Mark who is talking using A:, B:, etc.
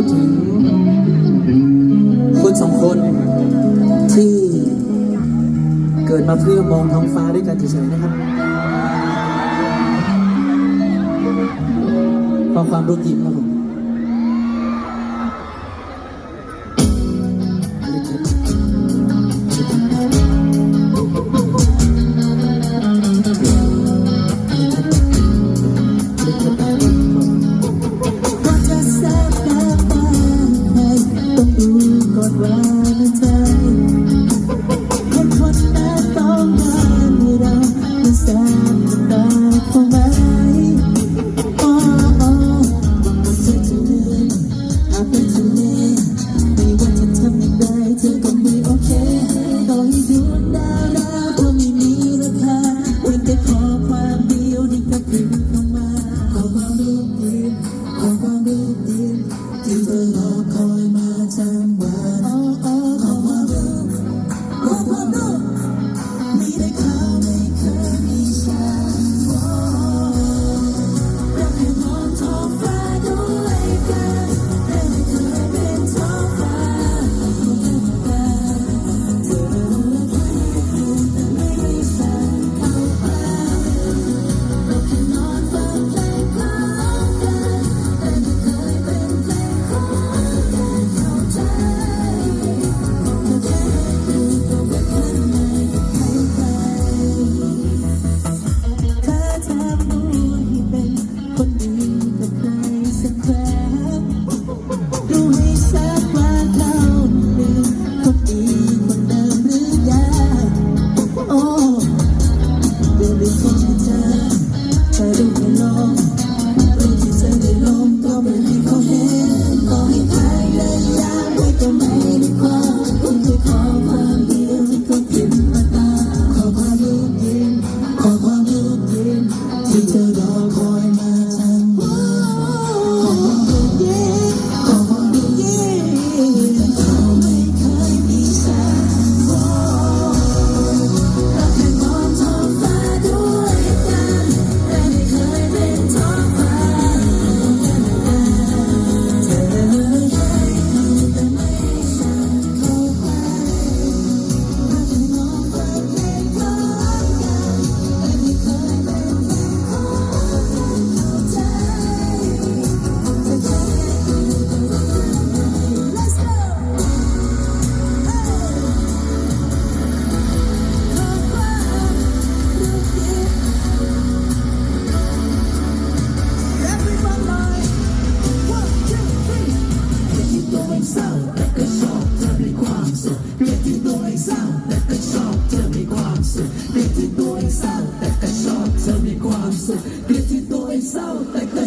A: พูดถึงคนสองคนที่เกิดมาเพื่อมองท้องฟ้าด้วยกันเฉยๆนะครับพอความรู้จริงครับผม
B: ใจคนคนนั้นต้องการให้เรามันแซ่บได้พอไหมอ๋ออ๋อว่าเธอจะเลือกอาจเป็นทะเลไม่ว่าจะทำอย่างไรเธอก็ไม่โอเคต่อให้ดวงดาวดาวก็ไม่มีราคาเพียงแต่ขอความเดียวนี่ก็พึงเข้ามาขอความรู้ดีขอความรู้ดีที่เธอรอ สุขเด็กที่ตัวเองเศร้าแต่ก็ชอบเธอมีความสุขเด็กที่ตัวเองเศร้าแต่ก็